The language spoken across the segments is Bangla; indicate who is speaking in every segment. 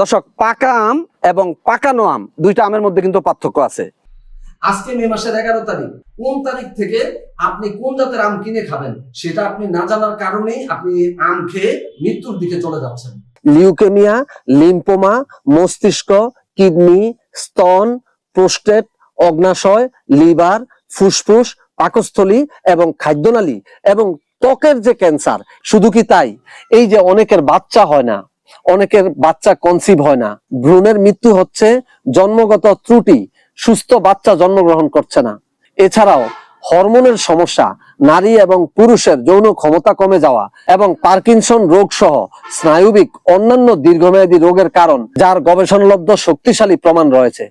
Speaker 1: দর্শক পাকা আম এবং পাকানো আম দুইটা আমের মধ্যে কিন্তু পার্থক্য আছে।
Speaker 2: আজকে মে মাসের এগারো তারিখ কোন তারিখ থেকে আপনি কোন জাতের আম কিনে খাবেন সেটা আপনি না জানার কারণেই আপনি আম খেয়ে মৃত্যুর দিকে চলে যাচ্ছেন।
Speaker 1: লিউকেমিয়া লিম্পোমা মস্তিষ্ক কিডনি স্তন প্রোস্টেট অগ্নাশয় লিভার ফুসফুস পাকস্থলী এবং খাদ্যনালী এবং ত্বকের যে ক্যান্সার শুধু কি তাই? এই যে অনেকের বাচ্চা হয় না। অনেকের বাচ্চা কনসিভ হয় না। ভ্রূণের মৃত্যু হচ্ছে জন্মগত ত্রুটি, সুস্থ বাচ্চা জন্মগ্রহণ করছে না। এছাড়াও হরমোনের সমস্যা, নারী এবং পুরুষের যৌন ক্ষমতা কমে যাওয়া এবং পার্কিনসন রোগ সহ স্নায়ুবিক অন্যান্য দীর্ঘমেয়াদী রোগের কারণ, যার গবেষণালব্ধ শক্তিশালী প্রমাণ রয়েছে।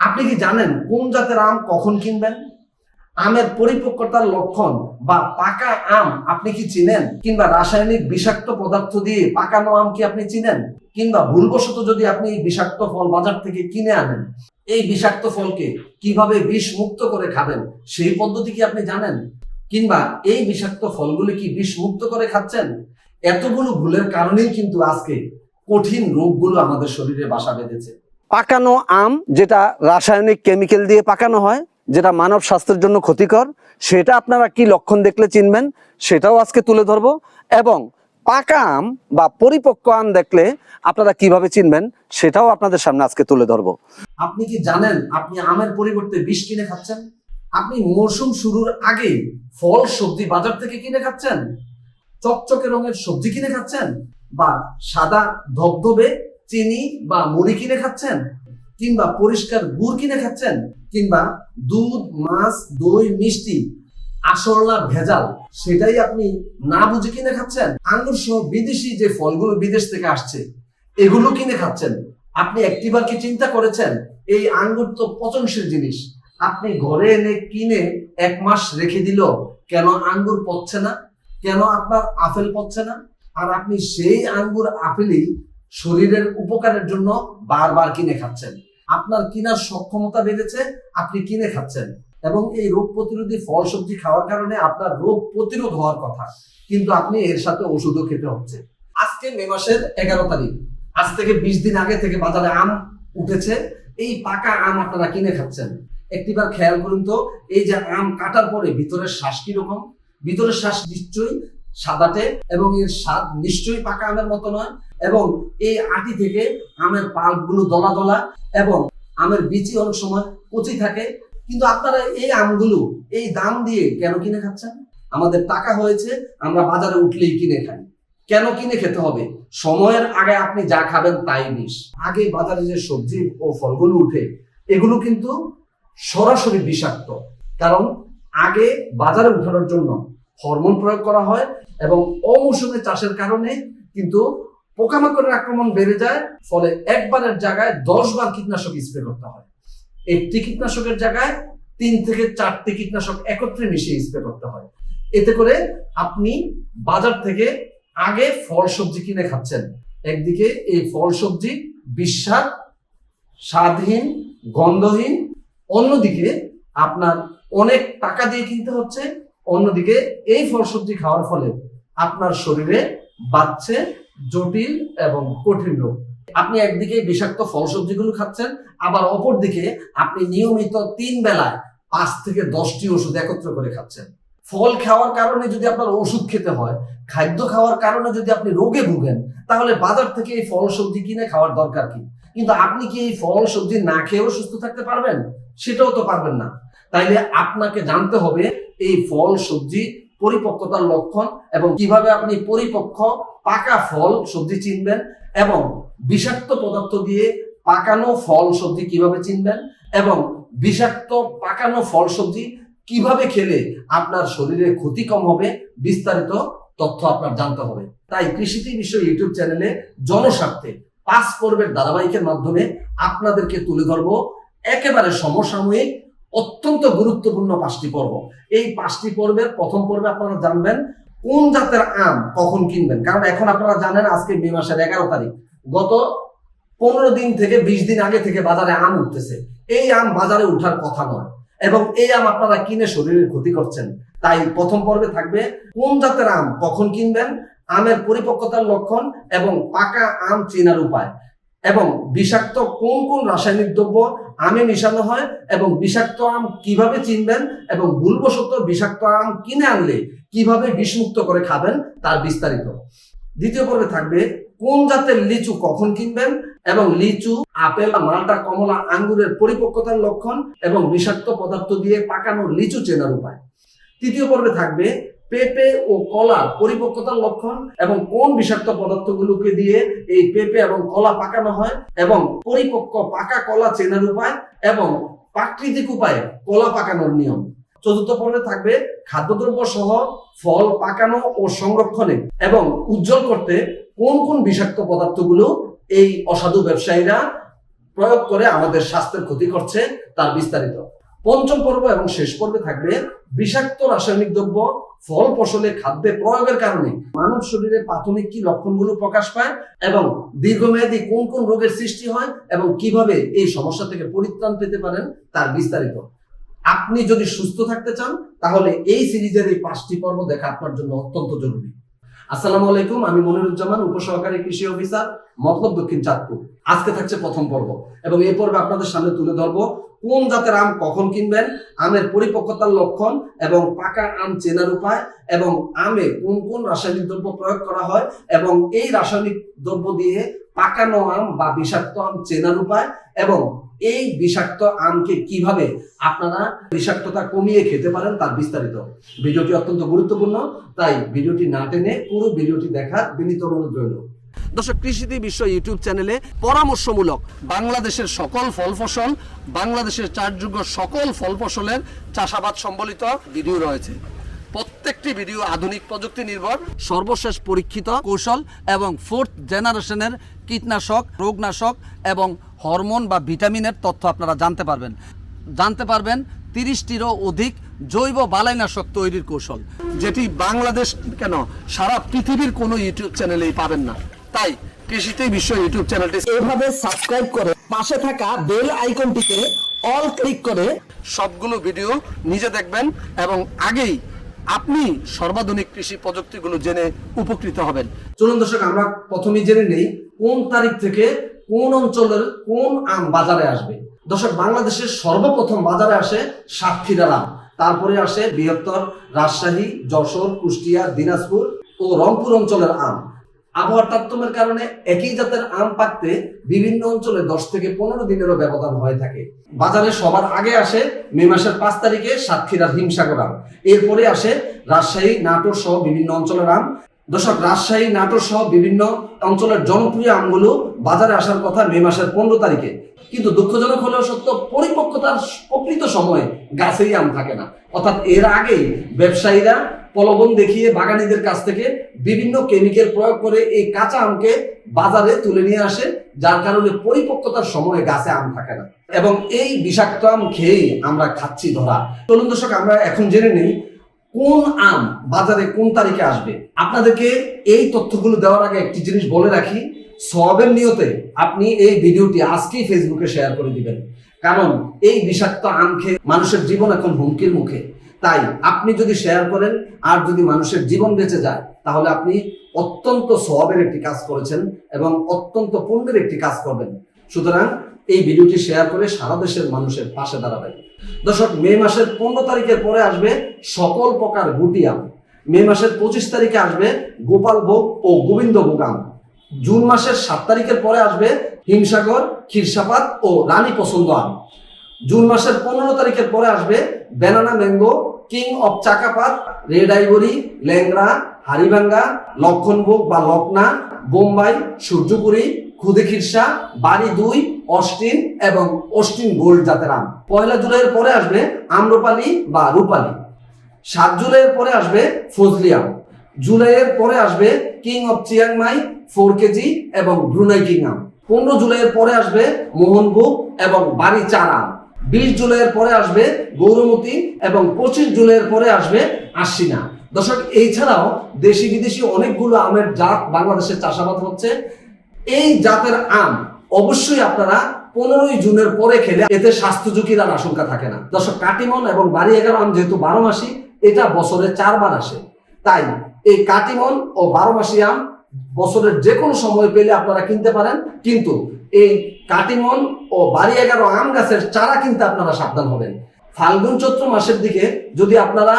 Speaker 2: আপনি কি জানেন কোন জাতের আম কখন কিনবেন? আমের পরিপক্কতার লক্ষণ বা পাকা আম আপনি কি চিনেন? কিংবা রাসায়নিক বিষাক্ত পদার্থ দিয়ে পাকানো আম কি আপনি চিনেন? কিংবা ভুলবশত যদি আপনি বিষাক্ত ফল বাজার থেকে কিনে আনেন, এই বিষাক্ত ফলকে কীভাবে বিষ মুক্ত করে খাবেন সেই পদ্ধতি কি আপনি জানেন? কিংবা এই বিষাক্ত ফলগুলি কি বিষ মুক্ত করে খাচ্ছেন? এতগুলো ভুলের কারণেই কিন্তু আজকে কঠিন রোগগুলো আমাদের শরীরে বাসা বেঁধেছে।
Speaker 1: পাকানো আম যেটা রাসায়নিক কেমিক্যাল দিয়ে পাকানো হয় যেটা মানব স্বাস্থ্যের জন্য ক্ষতিকর, সেটা আপনারা কি লক্ষণ দেখলে চিনবেন, সেটাও আজকে তুলে ধরবো। এবং পাকা আম বা পরিপক্ক আম দেখলে আপনারা কীভাবে চিনবেন, সেটাও আপনাদের সামনে আজকে তুলে ধরবো।
Speaker 2: আপনি কি জানেন আপনি আমের পরিবর্তে বিষ কিনে খাচ্ছেন? আপনি মরশুম শুরুর আগে ফল, সবজি বাজার থেকে কিনে খাচ্ছেন? চকচকে রঙের সবজি কিনে খাচ্ছেন? বা সাদা ধবধবে চিনি বা মুড়ি কিনে খাচ্ছেন? কিংবা পরিষ্কার গুড় কিনে খাচ্ছেন? কিংবা দুধ, মাছ, দই, মিষ্টি, আসরলা, ভেজাল, সেটাই আপনি না বুঝে কিনে খাচ্ছেন? আঙ্গুর সহ বিদেশি যে ফলগুলো বিদেশ থেকে আসছে, এগুলো কিনে খাচ্ছেন। আপনি একটিবার কি চিন্তা করেছেন? এই আঙ্গুর তো পচনশীল জিনিস। আপনি ঘরে এনে কিনে এক মাস রেখে দিল, কেন আঙ্গুর পচছে না? কেন আপনার আপেল পচছে না? আর আপনি সেই আঙ্গুর আপেলই শরীরের উপকারের জন্য বারবার কিনে খাচ্ছেন। আপনার কেনার সক্ষমতা বেড়েছে, আপনি কিনে খাচ্ছেন। এবং এই রোগ প্রতিরোধী ফল সবজি খাওয়ার কারণে আপনার রোগ প্রতিরোধ হওয়ার কথা। কিন্তু আপনি এর সাথে ওষুধও খেতে হচ্ছে। আজকে মে মাসের এগারো তারিখ। আজ থেকে বিশ দিন আগে থেকে বাজারে আম উঠেছে। এই পাকা আম আপনারা কিনে খাচ্ছেন। একটিবার খেয়াল করুন তো, এই যে আম কাটার পরে ভিতরের শ্বাস কীরকম? ভিতরের শ্বাস নিশ্চয়ই সাদাটে এবং এর স্বাদ নিশ্চয়ই পাকা আমের মতো নয় এবং এই আটি থেকে আমের পাল্পগুলো দলা দলা এবং আমের বিচি অনেক সময় কচি থাকে। কিন্তু আপনারা এই আমগুলো এই দাম দিয়ে কেন কিনে খাচ্ছেন? আমাদের টাকা হয়েছে, আমরা বাজারে উঠলেই কিনে খাই। কেন কিনে খেতে হবে? সময়ের আগে আপনি যা খাবেন তাই বিষ আগে বাজারে যে সবজি ও ফলগুলো উঠে, এগুলো কিন্তু সরাসরি বিষাক্ত। কারণ আগে বাজারে উঠানোর জন্য হরমোন প্রয়োগ করা হয় এবং অমৌসুমে চাষের কারণে কিন্তু পোকামাকড়ের আক্রমণ বেড়ে যায়, ফলে একবারের জায়গায় দশ বার কীটনাশক স্প্রে করতে হয়। একটি কীটনাশকের জায়গায় তিন থেকে চারটি কীটনাশক একত্রে মিশিয়ে স্প্রে করতে হয়। এতে করে আপনি বাজার থেকে আগে ফল সবজি কিনে খাচ্ছেন। একদিকে এই ফল সবজি বিস্বাদ, স্বাদহীন, গন্ধহীন। অন্যদিকে আপনার অনেক টাকা দিয়ে কিনতে হচ্ছে অন্যদিকে এই ফল সবজি খাওয়ার ফলে আপনার শরীরে বাড়ছে জটিল এবং কঠিন রোগ। আপনি একদিকে বিষাক্ত ফল সবজিগুলো খাচ্ছেন, আবার অপর দিকে আপনি নিয়মিত তিন বেলায় পাঁচ থেকে দশটি ওষুধ একত্র করে খাচ্ছেন। ফল খাওয়ার কারণে যদি আপনার ওষুধ খেতে হয়, খাদ্য খাওয়ার কারণে যদি আপনি রোগে ভুগেন, তাহলে বাজার থেকে এই ফল সবজি কিনে খাওয়ার দরকার কি? কিন্তু আপনি কি এই ফল সবজি না খেয়েও সুস্থ থাকতে পারবেন? সেটাও তো পারবেন না। তাইলে আপনাকে জানতে হবে এই ফল, সবজি পরিপক্কতার লক্ষণ এবং কীভাবে আপনি পরিপক্ক পাকা ফল, সবজি চিনবেন এবং বিষাক্ত পদার্থ দিয়ে পাকানো ফল, সবজি কীভাবে চিনবেন এবং বিষাক্ত পাকানো ফল, সবজি কীভাবে খেলে আপনার শরীরে ক্ষতি কম হবে, বিস্তারিত তথ্য আপনার জানতে হবে। তাই কৃষিতে বিষয় ইউটিউব চ্যানেলে জনস্বার্থে পাঁচ পর্বের ধারাবাহিকের মাধ্যমে আপনাদেরকে তুলে ধরবো। একেবারে সমসাময়িক অত্যন্ত গুরুত্বপূর্ণ পাঁচটি পর্ব। এই পাঁচটি পর্বের প্রথম পর্বে আপনারা জানবেন কোন জাতের আম কখন কিনবেন। কারণ এখন আপনারা জানেন আজকে মে মাসের এগারো তারিখ। গত পনেরো দিন থেকে বিশ দিন আগে থেকে বাজারে আম উঠতেছে। এই আম বাজারে উঠার কথা নয়। এবং এই আম আপনারা কিনে শরীরের ক্ষতি করছেন। তাই প্রথম পর্বে থাকবে কোন জাতের আম কখন কিনবেন, আমের পরিপক্কতার লক্ষণ এবং পাকা আম চেনার উপায়। এবং বিষাক্ত কোন কোন রাসায়নিক দ্রব্য আমে মিশানো হয় এবং বিষাক্ত আম কীভাবে চিনবেন এবং ভুলবশত বিষাক্ত আম কিনে আনলে কীভাবে বিষমুক্ত করে খাবেন তার বিস্তারিত। দ্বিতীয় পর্বে থাকবে কোন জাতের লিচু কখন কিনবেন এবং লিচু, আপেল, মালটা, কমলা, আঙ্গুরের পরিপক্কতার লক্ষণ এবং বিষাক্ত পদার্থ দিয়ে পাকানো লিচু চেনার উপায়। তৃতীয় পর্বে থাকবে পেঁপে ও কলার পরিপক্কতার লক্ষণ এবং কোন বিষাক্ত পদার্থগুলোকে দিয়ে এই পেঁপে এবং কলা পাকানো হয় এবং পরিপক্ক পাকা কলা চেনার উপায় এবং প্রাকৃতিক উপায়ে কলা পাকানোর নিয়ম। চতুর্থ পর্বে থাকবে খাদ্যদ্রব্য সহ ফল পাকানো ও সংরক্ষণে এবং উজ্জ্বল করতে কোন কোন বিষাক্ত পদার্থগুলো এই অসাধু ব্যবসায়ীরা প্রয়োগ করে আমাদের স্বাস্থ্যের ক্ষতি করছে, তার বিস্তারিত। পঞ্চম পর্ব এবং শেষ পর্বে থাকবে বিষাক্ত রাসায়নিক দ্রব্য, ফল ফসলে খাদ্যে প্রয়োগের কারণে। মানব শরীরে প্রাথমিক কি লক্ষণগুলো প্রকাশ পায় এবং দীর্ঘমেয়াদী কোন কোন রোগের সৃষ্টি হয় এবং কীভাবে এই সমস্যা থেকে পরিত্রাণ পেতে পারেন তার বিস্তারিত। আপনি যদি সুস্থ থাকতে চান, তাহলে এই সিরিজের এই পাঁচটি পর্ব দেখা আপনার জন্য অত্যন্ত জরুরি। আসসালামু আলাইকুম, আমি মনিরুজ্জামান, উপসহকারী কৃষি অফিসার মতলব দক্ষিণ চাঁদপুর। আজকে থাকছে প্রথম পর্ব এবং এই পর্বে আপনাদের সামনে তুলে ধরবো কোন জাতের আম কখন কিনবেন, আমের পরিপক্কতার লক্ষণ এবং পাকা আম চেনার উপায় এবং আমে কোন কোন রাসায়নিক দ্রব্য প্রয়োগ করা হয় এবং এই রাসায়নিক দ্রব্য দিয়ে পাকানো আম বা বিষাক্ত আম চেনার উপায় এবং এই বিষাক্ত আমকে কীভাবে আপনারা বিষাক্ততা কমিয়ে খেতে পারেন তার বিস্তারিত। ভিডিওটি অত্যন্ত গুরুত্বপূর্ণ, তাই ভিডিওটি না টেনে পুরো ভিডিওটি দেখার বিনীত অনুরোধ রইল। দর্শক কৃষিতে বিশ্ব ইউটিউব চ্যানেলে পরামর্শমূলক বাংলাদেশের সকল ফল ফসল, বাংলাদেশের চারযোগ্য সকল ফল ফসলের চাষাবাদ সম্বলিত ভিডিও রয়েছে। প্রত্যেকটি ভিডিও আধুনিক প্রযুক্তি নির্ভর, সর্বশেষ পরীক্ষিত কৌশল এবং ফোর্থ জেনারেশনের কীটনাশক, রোগনাশক এবং হরমোন বা ভিটামিনের তথ্য আপনারা জানতে পারবেন। জানতে পারবেন তিরিশটিরও অধিক জৈব বালাইনাশক তৈরির কৌশল, যেটি বাংলাদেশ কেন সারা পৃথিবীর কোনো ইউটিউব চ্যানেলেই পাবেন না। তাই কৃষিতেই বিশ্ব ইউটিউব চ্যানেলটি
Speaker 1: এভাবে সাবস্ক্রাইব করে পাশে থাকা বেল আইকনটিতে অল ক্লিক করে
Speaker 2: সবগুলো ভিডিও নিজে দেখবেন এবং আগেই আপনি সর্বাধুনিক কৃষি প্রযুক্তিগুলো জেনে উপকৃত হবেন। চলুন দর্শক আমরা প্রথমেই জেনে নেই কোন তারিখ থেকে কোন অঞ্চলের কোন আম বাজারে আসবে। দর্শক বাংলাদেশের সর্বপ্রথম বাজারে আসে সাতক্ষীরার আম তারপরে আসে বৃহত্তর রাজশাহী যশোর কুষ্টিয়া দিনাজপুর ও রংপুর অঞ্চলের আম। আবহাওয়ার তারতম্যের কারণে একই জাতের আম পাকতে বিভিন্ন অঞ্চলে দশ থেকে পনেরো দিনেরও ব্যবধান হয়ে থাকে। বাজারে সবার আগে আসে মে মাসের পাঁচ তারিখে সাতক্ষীরার হিমসাগর আম। এরপরে আসে রাজশাহী, নাটোর সহ বিভিন্ন অঞ্চলের আম। দর্শক, রাজশাহী, নাটোর সহ বিভিন্ন অঞ্চলের জনপ্রিয় আমগুলো বাজারে আসার কথা মে মাসের পনেরো তারিখে। কিন্তু দুঃখজনক হলেও সত্য, পরিপক্কতার প্রকৃত সময়ে গাছেই আম থাকে না। অর্থাৎ এর আগেই ব্যবসায়ীরা প্রলোভন দেখিয়ে বাগানিদের কাছ থেকে বিভিন্ন কেমিক্যাল প্রয়োগ করে এই কাঁচা আমকে বাজারে তুলে নিয়ে আসে, যার কারণে পরিপক্কতার সময়ে গাছে আম থাকে না। এবং এই বিষাক্ত আম খেয়েই আমরা খাচ্ছি ধরা। চলুন দর্শক, আমরা এখন জেনে নিই কোন আম বাজারে কোন তারিখে আসবে। আপনাদেরকে এই তথ্যগুলো দেওয়ার আগে একটি জিনিস বলে রাখি সবের নিয়তে আপনি এই ভিডিওটি আজকেই ফেসবুকে শেয়ার করে দিবেন। কারণ এই বিষাক্ত আম খেয়ে মানুষের জীবন এখন হুমকির মুখে। তাই আপনি যদি শেয়ার করেন আর যদি মানুষের জীবন বেঁচে যায়, তাহলে আপনি অত্যন্ত সবের একটি কাজ করেছেন এবং অত্যন্ত পুণ্যের একটি কাজ করবেন। সুতরাং এই ভিডিওটি শেয়ার করে সারা দেশের মানুষের পাশে দাঁড়াবেন। দর্শক, মে মাসের পনেরো তারিখের পরে আসবে সকল প্রকার গুটি আম। মে মাসের পঁচিশ তারিখে আসবে গোপাল ভোগ ও গোবিন্দ ভোগ আম। জুন মাসের সাত তারিখের পরে আসবে হিমসাগর, ক্ষীরসাপাত ও রানী পছন্দ আম। জুন মাসের পনেরো তারিখের পরে আসবে ব্যানানা ম্যাঙ্গো কিং অফ চাকাপাত রেড আইভরি ল্যাংরা হারিভাঙ্গা লক্ষণভোগ বা লকনা, বোম্বাই, সূর্যপুরি খুদে খিরসা বাড়ি দুই অস্টিন এবং অস্টিন গোল্ড জাতের আম। পয়লা জুলাইয়ের পরে আসবে আম্রপালি বা রূপালি। সাত জুলাইয়ের পরে আসবে ফজলি আম। জুলাইয়ের পরে আসবে king of Chiang Mai four KG এবং ব্রুনাই কিং আম। পনেরো জুলাইয়ের পরে আসবে মোহনভোগ এবং বাড়ি চার আম। বিশ জুলাইয়ের পরে আসবে গৌরমতি এবং পঁচিশ জুলাইয়ের পরে আসবে আশ্বিনা। দর্শক ছাড়াও দেশি বিদেশি অনেকগুলো আমের জাত বাংলাদেশে চাষাবাদ হচ্ছে। এই জাতের আম অবশ্যই আপনারা পনেরোই জুনের পরে খেলে এতে স্বাস্থ্য ঝুঁকির আর আশঙ্কা থাকে না। দর্শক, কাটিমন এবং বাড়ি এগারো আম যেহেতু বারো মাসি, এটা বছরে চারবার আসে। তাই এই কাটিমন ও বারো মাসি আম বছরের যে কোনো সময় পেলে আপনারা কিনতে পারেন। কিন্তু এই কাটিমন ও বাড়ি এগারো আম গাছের চারা কিনতে আপনারা সাবধান হবেন। ফাল্গুন চৈত্র মাসের দিকে যদি আপনারা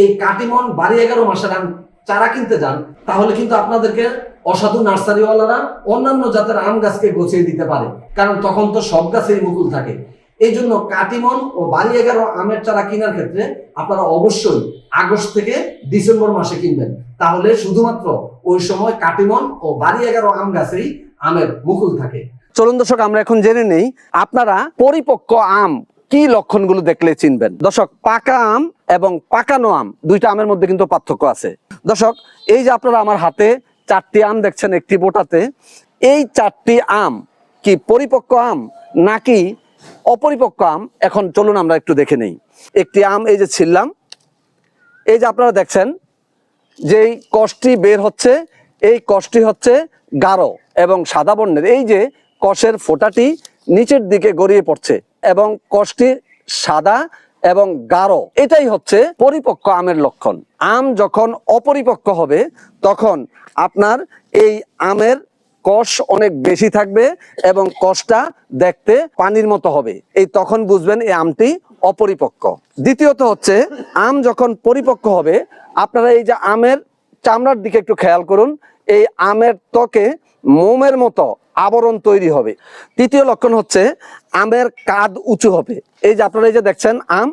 Speaker 2: এই কাটিমন বাড়ি এগারো মাসের আম চারা কিনতে যান, তাহলে কিন্তু আপনাদেরকে অসাধু নার্সারিওয়ালারা অন্যান্য জাতের আম গাছকে গছিয়ে দিতে পারে, কারণ তখন তো সব গাছেই মুকুল থাকে। এই জন্য কাটিমন ও বাড়ি এগারো আমের চারা কেনার ক্ষেত্রে আপনারা অবশ্যই আগস্ট থেকে ডিসেম্বর মাসে কিনবেন। তাহলে শুধুমাত্র ওই সময় কাটিমন ও বাড়ি এগারো আম গাছেই আমের মুকুল থাকে।
Speaker 1: চলুন দর্শক, আমরা এখন জেনে নেই আপনারা পরিপক্ক আম কি লক্ষণগুলো দেখলে চিনবেন? দর্শক, পাকা আম এবং পাকানো আম, দুইটা আমের মধ্যে কিন্তু পার্থক্য আছে। দর্শক, এই যে আপনারা আমার হাতে চারটি আম দেখছেন একটি বোটাতে, এই চারটি আম কি পরিপক্ক আম নাকি অপরিপক্ক আম? এখন চলুন আমরা একটু দেখে নেই। একটি আম এই যে ছিললাম, এই যে আপনারা দেখছেন, যেই কষটি বের হচ্ছে, এই কষটি হচ্ছে গাঢ় এবং সাদা বর্ণের। এই যে কষের ফোঁটাটি নিচের দিকে গড়িয়ে পড়ছে এবং কষটি সাদা এবং গাঢ়। এটাই হচ্ছে পরিপক্ক আমের লক্ষণ। আম যখন অপরিপক্ক হবে, তখন আপনার এই আমের কষ অনেক বেশি থাকবে এবং কষটা দেখতে পানির মতো হবে। এই তখন বুঝবেন এই আমটি অপরিপক্ক। দ্বিতীয়ত হচ্ছে, আম যখন পরিপক্ক হবে, আপনারা এই যে আমের চামড়ার দিকে একটু খেয়াল করুন, এই আমের ত্বকে মোমের মতো আবরণ তৈরি হবে। তৃতীয় লক্ষণ হচ্ছে আমের কাদ উঁচু হবে। এই যে আপনারা এই যে দেখছেন আম,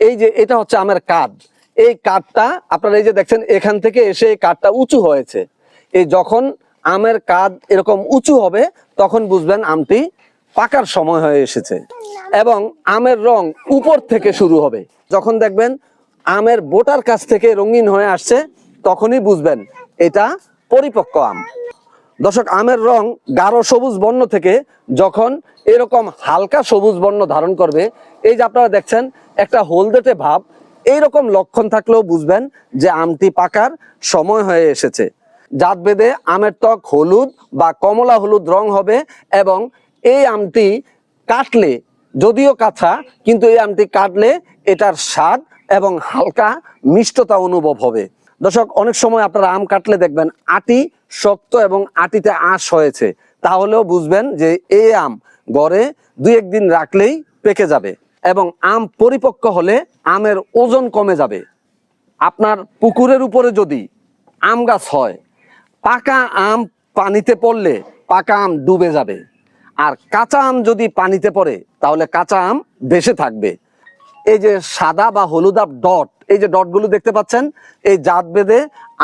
Speaker 1: এই যে এটা হচ্ছে আমের কাদ। এই কাঠটা আপনারা এই যে দেখছেন এখান থেকে এসে এই কাঠটা উঁচু হয়েছে। এই যখন আমের কাদ এরকম উঁচু হবে, তখন বুঝবেন আমটি পাকার সময় হয়ে এসেছে এবং আমের রং উপর থেকে শুরু হবে। যখন দেখবেন আমের বোটার কাছ থেকে রঙিন হয়ে আসছে, তখনই বুঝবেন এটা পরিপক্ক আম। দর্শক, আমের রং গাঢ় সবুজ বর্ণ থেকে যখন এরকম হালকা সবুজ বর্ণ ধারণ করবে, এই যে আপনারা দেখছেন, একটা হলদেটে ভাব, এইরকম লক্ষণ থাকলেও বুঝবেন যে আমটি পাকার সময় হয়ে এসেছে। জাত বেদে আমের ত্বক হলুদ বা কমলা হলুদ রং হবে এবং এই আমটি কাটলে, যদিও কাঁচা, কিন্তু এই আমটি কাটলে এটার স্বাদ এবং হালকা মিষ্টতা অনুভব হবে। দর্শক, অনেক সময় আপনারা আম কাটলে দেখবেন আটি শক্ত এবং আটিতে আঁশ হয়েছে। তাহলেও বুঝবেন যে এই আম গড়ে দুই একদিন রাখলেই পেকে যাবে এবং আম পরিপক্ক হলে আমের ওজন কমে যাবে। আপনার পুকুরের উপরে যদি আম গাছ হয়, পাকা আম পানিতে পড়লে পাকা আম ডুবে যাবে। আর কাঁচা আম যদি পানিতে পড়ে, তাহলে কাঁচা আম ভেসে থাকবে। এই যে সাদা বা হলুদাব ডট, এই যে ডটগুলো দেখতে পাচ্ছেন, এই জাত বেদে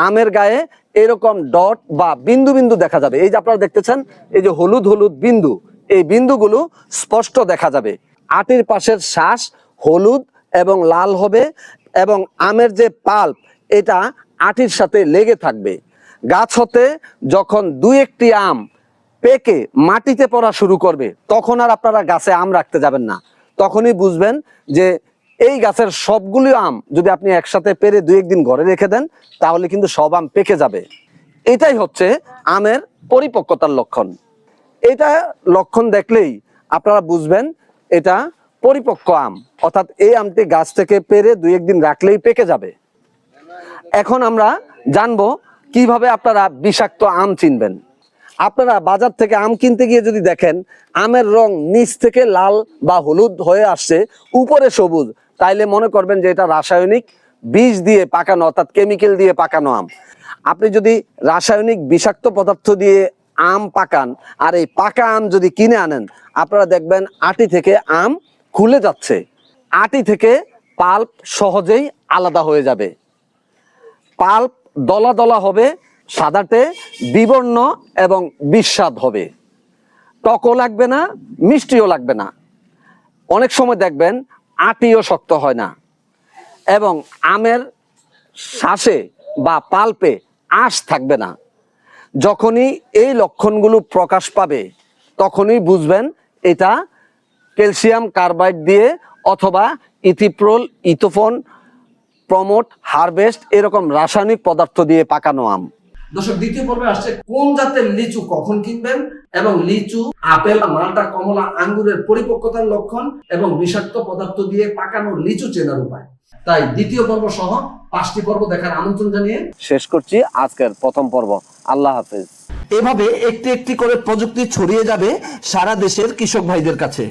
Speaker 1: আমের গায়ে এরকম ডট বা বিন্দু বিন্দু দেখা যাবে। এই যে আপনারা দেখতেছেন, এই যে হলুদ হলুদ বিন্দু, এই বিন্দুগুলো স্পষ্ট দেখা যাবে। আটির পাশের শ্বাস হলুদ এবং লাল হবে এবং আমের যে পাল্প, এটা আটির সাথে লেগে থাকবে। গাছ হতে যখন দুই একটি আম পেকে মাটিতে পড়া শুরু করবে, তখন আর আপনারা গাছে আম রাখতে যাবেন না। তখনই বুঝবেন যে এই গাছের সবগুলি আম যদি আপনি একসাথে পেরে দুই একদিন ঘরে রেখে দেন, তাহলে কিন্তু সব আম পেকে যাবে। এটাই হচ্ছে আমের পরিপক্কতার লক্ষণ। এটা লক্ষণ দেখলেই আপনারা বুঝবেন এটা পরিপক্ক আম, অর্থাৎ এই আমটি গাছ থেকে পেরে দুই একদিন রাখলেই পেকে যাবে। এখন আমরা জানব কীভাবে আপনারা বিষাক্ত আম চিনবেন। আপনারা বাজার থেকে আম কিনতে গিয়ে যদি দেখেন, আমের রং নিচ থেকে লাল বা হলুদ হয়ে আসছে, উপরে সবুজ তাইলে মনে করবেন যে এটা রাসায়নিক বীজ দিয়ে পাকানো, অর্থাৎ কেমিক্যাল দিয়ে পাকানো আম। আপনি যদি রাসায়নিক বিষাক্ত পদার্থ দিয়ে আম পাকান, আর এই পাকা আম যদি কিনে আনেন, আপনারা দেখবেন আটি থেকে আম খুলে যাচ্ছে। আটি থেকে পাল্প সহজেই আলাদা হয়ে যাবে। পাল্প দলা দলা হবে, সাদাটে বিবর্ণ এবং বিস্বাদ হবে। টকও লাগবে না, মিষ্টিও লাগবে না। অনেক সময় দেখবেন আটিও শক্ত হয় না। এবং আমের শ্বাসে বা পাল্পে আঁশ থাকবে না। যখনই এই লক্ষণগুলো প্রকাশ পাবে, তখনই বুঝবেন এটা ক্যালসিয়াম কার্বাইড দিয়ে অথবা ইথিপ্রোল, ইথোফোন, প্রমোট, হারভেস্ট এরকম রাসায়নিক পদার্থ দিয়ে পাকানো আম।
Speaker 2: দর্শক দ্বিতীয় পর্বে আসছে কোন জাতের লিচু কখন কিনবেন এবং লিচু আপেল মালটা কমলা আঙ্গুরের পরিপক্কতার লক্ষণ এবং বিষাক্ত পদার্থ দিয়ে পাকানো লিচু চেনার উপায়। তাই দ্বিতীয় পর্ব সহ পাঁচটি পর্ব দেখার আমন্ত্রণ জানিয়ে
Speaker 1: শেষ করছি আজকের প্রথম পর্ব। আল্লাহ হাফেজ।
Speaker 3: এভাবে একটি একটি করে প্রযুক্তি ছড়িয়ে যাবে সারা দেশের কৃষক ভাইদের কাছে।